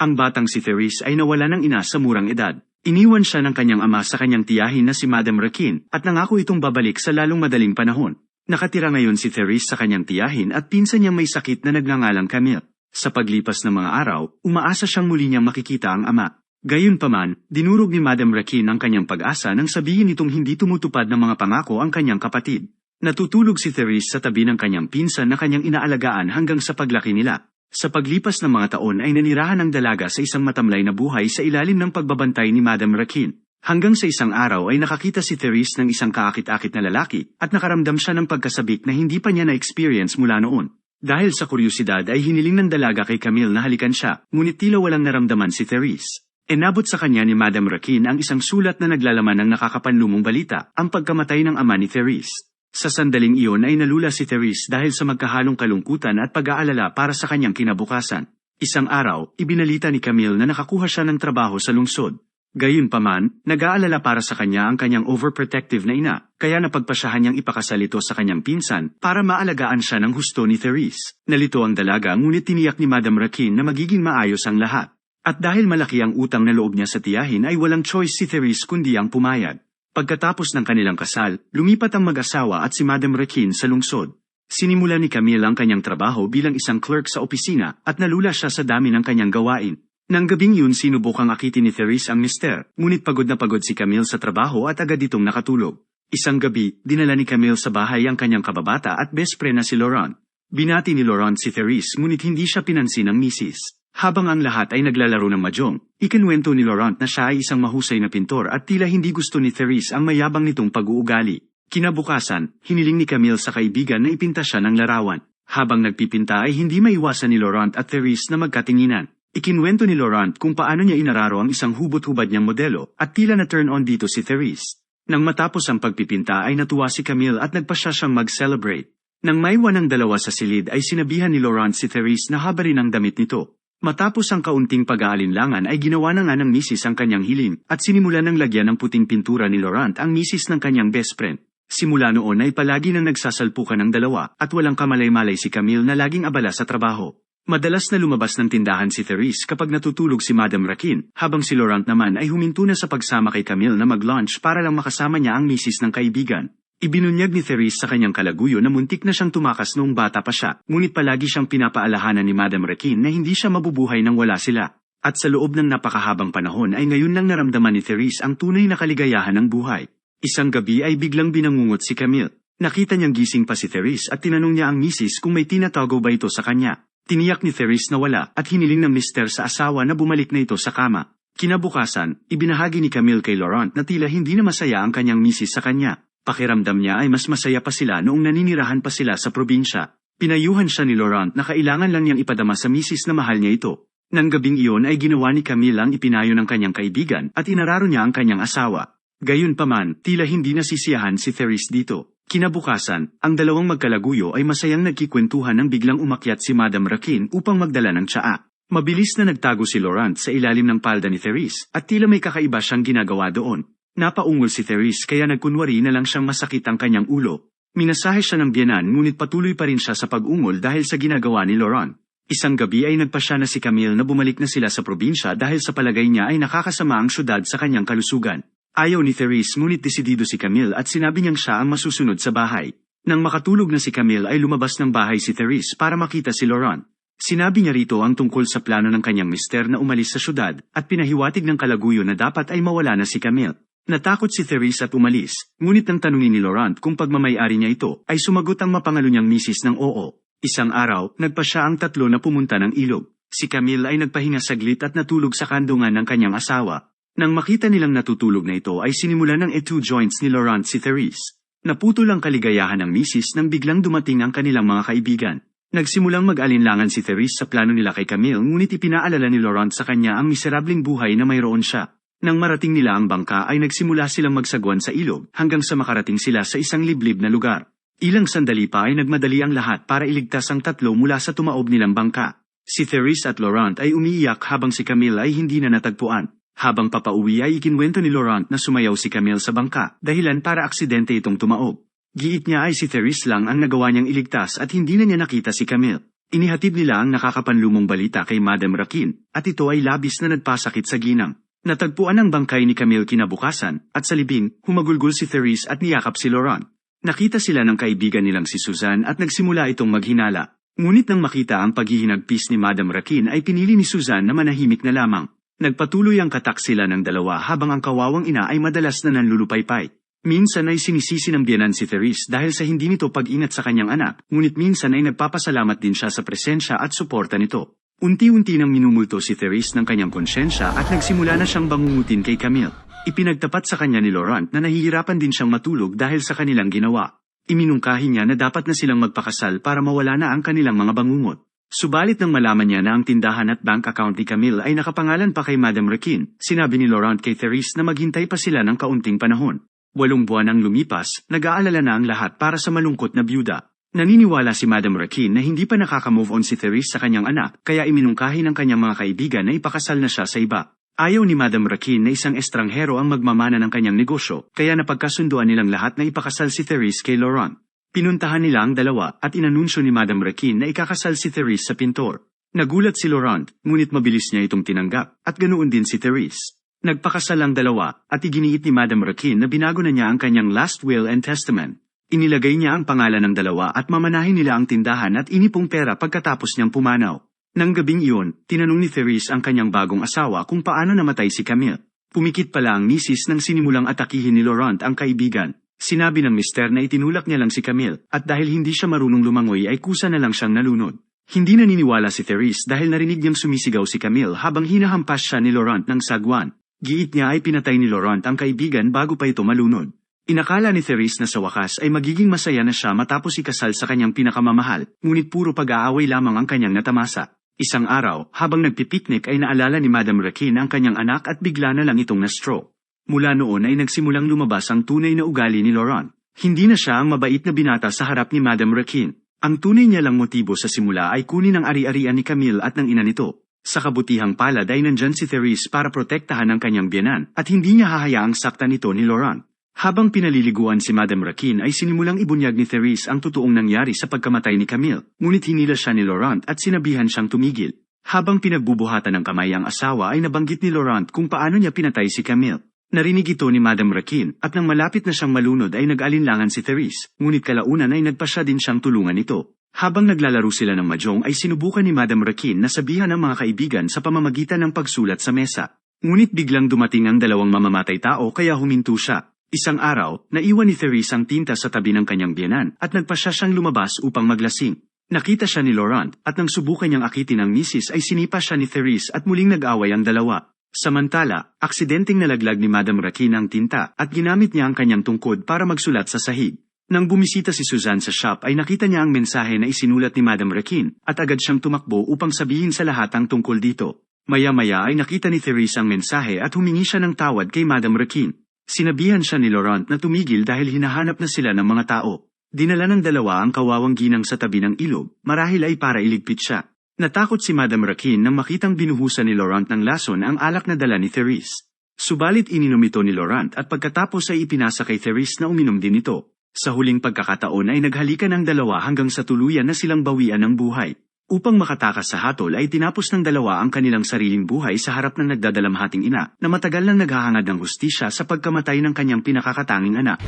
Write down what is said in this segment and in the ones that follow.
Ang batang si Therese ay nawala ng ina sa murang edad. Iniwan siya ng kanyang ama sa kanyang tiyahin na si Madam Rakin at nangako itong babalik sa lalong madaling panahon. Nakatira ngayon si Therese sa kanyang tiyahin at pinsan niyang may sakit na nagngangalang Camille. Sa paglipas ng mga araw, umaasa siyang muli niyang makikita ang ama. Gayunpaman, dinurog ni Madam Rakin ang kanyang pag-asa nang sabihin itong hindi tumutupad ng mga pangako ang kanyang kapatid. Natutulog si Therese sa tabi ng kanyang pinsan na kanyang inaalagaan hanggang sa paglaki nila. Sa paglipas ng mga taon ay nanirahan ang dalaga sa isang matamlay na buhay sa ilalim ng pagbabantay ni Madam Rakin. Hanggang sa isang araw ay nakakita si Therese ng isang kaakit-akit na lalaki at nakaramdam siya ng pagkasabik na hindi pa niya na-experience mula noon. Dahil sa kuryosidad ay hiniling ng dalaga kay Camille na halikan siya, ngunit tila walang naramdaman si Therese. Enabot sa kanya ni Madam Rakin ang isang sulat na naglalaman ng nakakapanlumong balita, ang pagkamatay ng ama ni Therese. Sa sandaling iyon ay nalula si Therese dahil sa magkahalong kalungkutan at pag-aalala para sa kanyang kinabukasan. Isang araw, ibinalita ni Camille na nakakuha siya ng trabaho sa lungsod. Gayunpaman, nag-aalala para sa kanya ang kanyang overprotective na ina, kaya napagpasyahan niyang ipakasal ito sa kanyang pinsan para maalagaan siya ng husto ni Therese. Nalito ang dalaga ngunit tiniyak ni Madam Rakin na magiging maayos ang lahat. At dahil malaki ang utang na loob niya sa tiyahin ay walang choice si Therese kundi ang pumayag. Pagkatapos ng kanilang kasal, lumipat ang mag-asawa at si Madam Rakin sa lungsod. Sinimula ni Camille ang kanyang trabaho bilang isang clerk sa opisina at nalula siya sa dami ng kanyang gawain. Nang gabing yun sinubukang akitin ni Therese ang mister, ngunit pagod na pagod si Camille sa trabaho at agad itong nakatulog. Isang gabi, dinala ni Camille sa bahay ang kanyang kababata at best friend na si Laurent. Binati ni Laurent si Therese ngunit hindi siya pinansin ng misis. Habang ang lahat ay naglalaro ng majong, ikinwento ni Laurent na siya ay isang mahusay na pintor at tila hindi gusto ni Therese ang mayabang nitong pag-uugali. Kinabukasan, hiniling ni Camille sa kaibigan na ipinta siya ng larawan. Habang nagpipinta ay hindi maiwasan ni Laurent at Therese na magkatinginan. Ikinwento ni Laurent kung paano niya inararo ang isang hubot-hubad niyang modelo at tila na turn on dito si Therese. Nang matapos ang pagpipinta ay natuwa si Camille at nagpasya siyang mag-celebrate. Nang maiwan ng dalawa sa silid ay sinabihan ni Laurent si Therese na habarin ang damit nito. Matapos ang kaunting pag-aalinlangan ay ginawa na nga ng misis ang kanyang hiling at sinimulan ng lagyan ng puting pintura ni Laurent ang misis ng kanyang best friend. Simula noon ay palagi nang nagsasalpukan ng dalawa at walang kamalay-malay si Camille na laging abala sa trabaho. Madalas na lumabas ng tindahan si Therese kapag natutulog si Madam Rakin, habang si Laurent naman ay huminto na sa pagsama kay Camille na mag-lunch para lang makasama niya ang misis ng kaibigan. Ibinunyag ni Therese sa kanyang kalaguyo na muntik na siyang tumakas noong bata pa siya, ngunit palagi siyang pinapaalahanan ni Madam Rakin na hindi siya mabubuhay nang wala sila. At sa loob ng napakahabang panahon ay ngayon lang naramdaman ni Therese ang tunay na kaligayahan ng buhay. Isang gabi ay biglang binangungot si Camille. Nakita niyang gising pa si Therese at tinanong niya ang misis kung may tinatago ba ito sa kanya. Tiniyak ni Therese na wala at hiniling ng mister sa asawa na bumalik na ito sa kama. Kinabukasan, ibinahagi ni Camille kay Laurent na tila hindi na masaya ang kanyang misis sa kanya. Pakiramdam niya ay mas masaya pa sila noong naninirahan pa sila sa probinsya. Pinayuhan siya ni Laurent na kailangan lang niyang ipadama sa misis na mahal niya ito. Nang gabing iyon ay ginawa ni Camille ang ipinayo ng kanyang kaibigan at inararo niya ang kanyang asawa. Gayunpaman, tila hindi nasisiyahan si Therese dito. Kinabukasan, ang dalawang magkalaguyo ay masayang nagkikwentuhan nang biglang umakyat si Madam Rakin upang magdala ng tsaa. Mabilis na nagtago si Laurent sa ilalim ng palda ni Therese at tila may kakaiba siyang ginagawa doon. Napaungol si Therese kaya nagkunwari na lang siyang masakit ang kanyang ulo. Minasahe siya ng biyanan ngunit patuloy pa rin siya sa pag-ungol dahil sa ginagawa ni Laurent. Isang gabi ay nagpasya na si Camille na bumalik na sila sa probinsya dahil sa palagay niya ay nakakasama ang syudad sa kanyang kalusugan. Ayaw ni Therese ngunit desidido si Camille at sinabi niyang siya ang masusunod sa bahay. Nang makatulog na si Camille ay lumabas ng bahay si Therese para makita si Laurent. Sinabi niya rito ang tungkol sa plano ng kanyang mister na umalis sa syudad at pinahiwatig ng kalaguyo na dapat ay mawala na si Camille. Natakot si Therese at umalis, ngunit nang tanungin ni Laurent kung pagmamayari niya ito, ay sumagot ang mapangalo niyang misis ng oo. Isang araw, nagpa siya ang tatlo na pumunta ng ilog. Si Camille ay nagpahinga saglit at natulog sa kandungan ng kanyang asawa. Nang makita nilang natutulog na ito ay sinimulan ng etu joints ni Laurent si Therese. Naputol ang kaligayahan ng misis nang biglang dumating ang kanilang mga kaibigan. Nagsimulang mag-alinlangan si Therese sa plano nila kay Camille ngunit ipinaalala ni Laurent sa kanya ang miserabling buhay na mayroon siya. Nang marating nila ang bangka ay nagsimula silang magsagwan sa ilog hanggang sa makarating sila sa isang liblib na lugar. Ilang sandali pa ay nagmadali ang lahat para iligtas ang tatlo mula sa tumaob nilang bangka. Si Therese at Laurent ay umiiyak habang si Camille ay hindi na natagpuan. Habang papauwi ay ikinwento ni Laurent na sumayaw si Camille sa bangka, dahilan para aksidente itong tumaob. Giit niya ay si Therese lang ang nagawa niyang iligtas at hindi na niya nakita si Camille. Inihatid nila ang nakakapanlumong balita kay Madam Rakin, at ito ay labis na nagpasakit sa ginang. Natagpuan ang bangkay ni Camille kinabukasan, at sa libing, humagulgol si Therese at niyakap si Laurent. Nakita sila ng kaibigan nilang si Suzanne at nagsimula itong maghinala. Ngunit nang makita ang paghihinagpis ni Madam Rakin ay pinili ni Suzanne na manahimik na lamang. Nagpatuloy ang katak sila ng dalawa habang ang kawawang ina ay madalas na nanlulupaypay. Minsan ay sinisisi ng biyanan si Therese dahil sa hindi nito pag-ingat sa kanyang anak, ngunit minsan ay nagpapasalamat din siya sa presensya at suporta nito. Unti-unti nang minumulto si Therese ng kanyang konsyensya at nagsimula na siyang bangungutin kay Camille. Ipinagtapat sa kanya ni Laurent na nahihirapan din siyang matulog dahil sa kanilang ginawa. Iminungkahi niya na dapat na silang magpakasal para mawala na ang kanilang mga bangungot. Subalit nang malaman niya na ang tindahan at bank account ni Camille ay nakapangalan pa kay Madam Rekin, sinabi ni Laurent kay Therese na maghintay pa sila ng kaunting panahon. Walong buwan ang lumipas, nag-aalala na ang lahat para sa malungkot na byuda. Naniniwala si Madam Rakin na hindi pa nakaka-move on si Therese sa kanyang anak, kaya iminungkahi ng kanyang mga kaibigan na ipakasal na siya sa iba. Ayaw ni Madam Rakin na isang estranghero ang magmamana ng kanyang negosyo, kaya napagkasunduan nilang lahat na ipakasal si Therese kay Laurent. Pinuntahan nila ang dalawa at inanunsyo ni Madam Rakin na ikakasal si Therese sa pintor. Nagulat si Laurent, ngunit mabilis niya itong tinanggap, at ganoon din si Therese. Nagpakasal ang dalawa, at iginiit ni Madam Rakin na binago na niya ang kanyang last will and testament. Inilagay niya ang pangalan ng dalawa at mamanahin nila ang tindahan at inipong pera pagkatapos niyang pumanaw. Nang gabing iyon, tinanong ni Therese ang kanyang bagong asawa kung paano namatay si Camille. Pumikit pala ang misis nang sinimulang atakihin ni Laurent ang kaibigan. Sinabi ng mister na itinulak niya lang si Camille, at dahil hindi siya marunong lumangoy ay kusa na lang siyang nalunod. Hindi naniniwala si Therese dahil narinig niyang sumisigaw si Camille habang hinahampas siya ni Laurent ng sagwan. Giit niya ay pinatay ni Laurent ang kaibigan bago pa ito malunod. Inakala ni Therese na sa wakas ay magiging masaya na siya matapos ikasal sa kanyang pinakamamahal, ngunit puro pag-aaway lamang ang kanyang natamasa. Isang araw, habang nagpipiknik ay naalala ni Madam Rakin ang kanyang anak at bigla na lang itong na-stroke. Mula noon ay nagsimulang lumabas ang tunay na ugali ni Laurent. Hindi na siya ang mabait na binata sa harap ni Madam Rakin. Ang tunay niya lang motibo sa simula ay kunin ang ari-arian ni Camille at ng ina nito. Sa kabutihang palad ay nandyan si Therese para protektahan ang kanyang biyanan at hindi niya hahayaang saktan ito ni Laurent. Habang pinaliliguan si Madam Rakin ay sinimulang ibunyag ni Therese ang totoong nangyari sa pagkamatay ni Camille, ngunit hinila siya ni Laurent at sinabihan siyang tumigil. Habang pinagbubuhatan ng kamay ang asawa ay nabanggit ni Laurent kung paano niya pinatay si Camille. Narinig ito ni Madam Rakin at nang malapit na siyang malunod ay nag-alinlangan si Therese, ngunit kalaunan ay nagpasya din siyang tulungan ito. Habang naglalaro sila ng mahjong ay sinubukan ni Madam Rakin na sabihan ang mga kaibigan sa pamamagitan ng pagsulat sa mesa. Ngunit biglang dumating ang dalawang mamamatay tao kaya huminto siya. Isang araw, naiwan ni Therese ang tinta sa tabi ng kanyang biyanan at nagpasya siyang lumabas upang maglasing. Nakita siya ni Laurent at nang subukan niyang akitin ang misis ay sinipa siya ni Therese at muling nag-away ang dalawa. Samantala, aksidenteng nalaglag ni Madam Rakin ang tinta at ginamit niya ang kanyang tungkod para magsulat sa sahig. Nang bumisita si Suzanne sa shop ay nakita niya ang mensahe na isinulat ni Madam Rakin at agad siyang tumakbo upang sabihin sa lahat ang tungkol dito. Maya-maya ay nakita ni Therese ang mensahe at humingi siya ng tawad kay Madam Rakin. Sinabihan siya ni Laurent na tumigil dahil hinahanap na sila ng mga tao. Dinala ng dalawa ang kawawang ginang sa tabi ng ilog, marahil ay para iligpit siya. Natakot si Madam Rakin nang makitang binuhusan ni Laurent ng lason ang alak na dala ni Therese. Subalit ininom ito ni Laurent at pagkatapos ay ipinasa kay Therese na uminom din ito. Sa huling pagkakataon ay naghalikan ang dalawa hanggang sa tuluyan na silang bawian ng buhay. Upang makatakas sa hatol ay tinapos ng dalawa ang kanilang sariling buhay sa harap ng nagdadalamhating ina na matagal nang naghahangad ng hustisya sa pagkamatay ng kanyang pinakakatanging anak.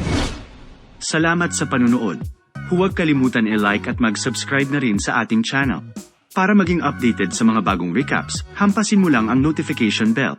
Salamat sa panunood. Huwag kalimutan i-like at mag-subscribe na rin sa ating channel. Para maging updated sa mga bagong recaps, hampasin mo lang ang notification bell.